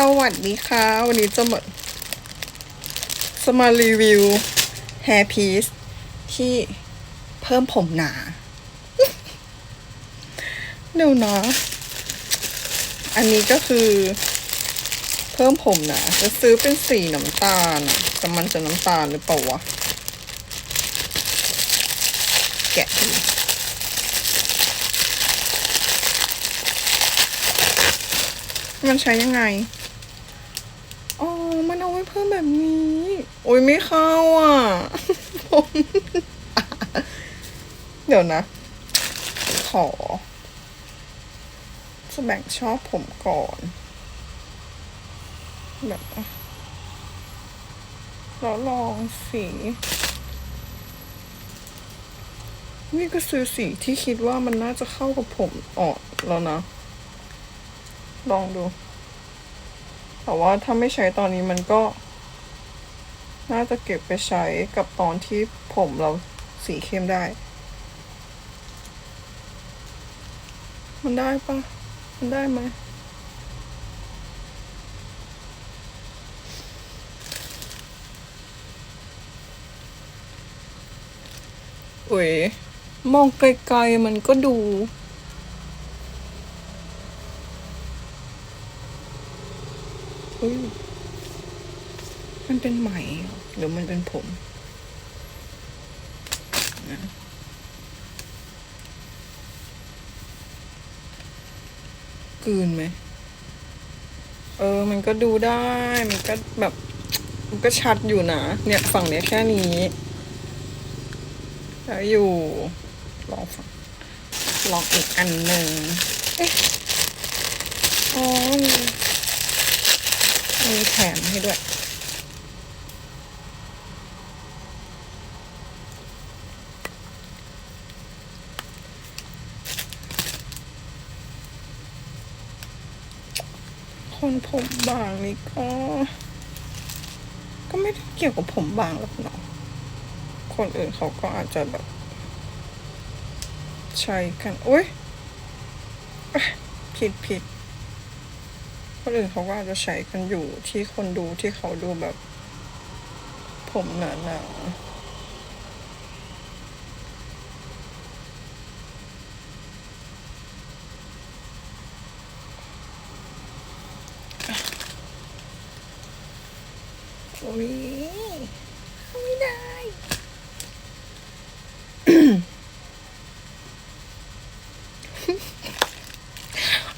สวัสดีค่ะ วันนี้จะมาจะมารีวิว hair piece ที่เพิ่มผมหนาเดี๋ยวนะ อันนี้ก็คือ เพิ่มผมหนาจะซื้อเป็นสีน้ำตาลอะแต่มันจะน้ำตาลหรือเปล่าวะ แกะดูมันใช้ยังไงาไว้เพิ่มแบบนี้ โอ้ยไม่เข้าอะผมเดี๋ยวนะ ขอ จะแบ่งชอบผมก่อน แบบแล้วลองสีนี่ก็ซื้อสีที่คิดว่ามันน่าจะเข้ากับผมออกแล้วนะ ลองดู แต่ว่าถ้าไม่ใช้ตอนนี้มันก็ น่าจะเก็บไปใช้กับตอนที่ผมเราสีเข้มได้ มันได้ปะมันได้ไหมอุ้ยมองไกลๆมันก็ดูเฮ้ย มันเป็นไหมเหรือมันเป็นผมนะกืนไหม เออ มันก็ดูได้ มันก็แบบ มันก็ชัดอยู่นะ เนี่ยฝั่งเนี้ยแค่นี้ แล้วอยู่ ลองฝั่งลองอีกอันหนึ่งเอ๊ะอ๋อมีแถมให้ด้วย คนผมบางนี่ก็ ก็ไม่ได้เกี่ยวกับผมบางหรอกเนาะคนอื่นเขาก็อาจจะแบบ ใช้กันโอ้ยผิดผิดคนอื่นเขาก็อาจจะใช้กันอยู่ที่คนดูที่เขาดูแบบ ผมหนาห อ้ยไม่ได้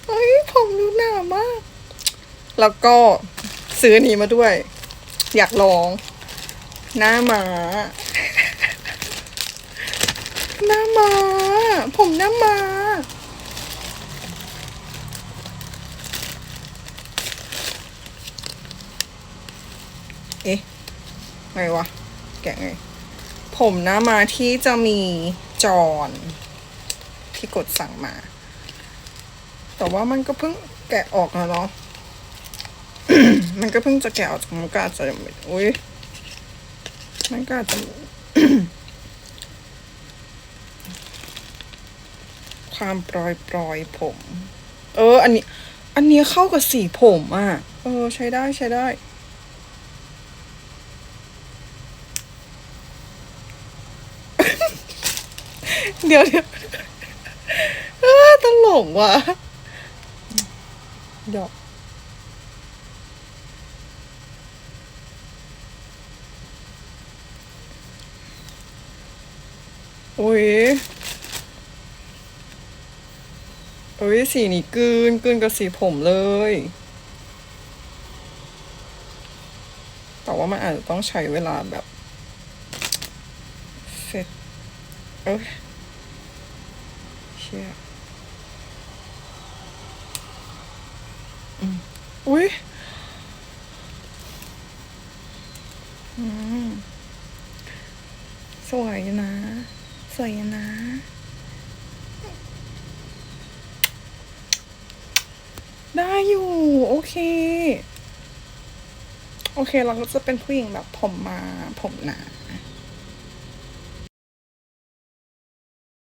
เฮ้ย ผมดูหนามาก แล้วก็ซื้อนนี้มาด้วย อยากลอง หน้าหมา หน้าหมา ผมหน้าหมา เอ๊ะ ไงวะ แกะไง ผมหน้ามาที่จะมีจอนที่กดสั่งมา แต่ว่ามันก็เพิ่งแกะออกนะเนาะ มันก็เพิ่งจะแกะออกจากมันก็อาจจะยังไม่อุ้ยมันก็อาจจะความปลอยปลอยผม เออ อันนี้ อันนี้เข้ากับสีผมอะ เออ ใช้ได้ใช้ได้ เดี๋ยวเดี๋ยวเออตลกว่ะเดี๋ยวโอ้ยเอ้ยสีนี้กืนกืนกับสีผมเลย แต่ว่ามันอาจจะต้องใช้เวลาแบบ เสร็จ เอ้ย ชี่ยอืมอุ้ยอืมสวยอยู่นะ สวยอยู่นะ ได้อยู่ โอเค โอเค เราก็จะเป็นผู้หญิงแบบผมมา ผมหนา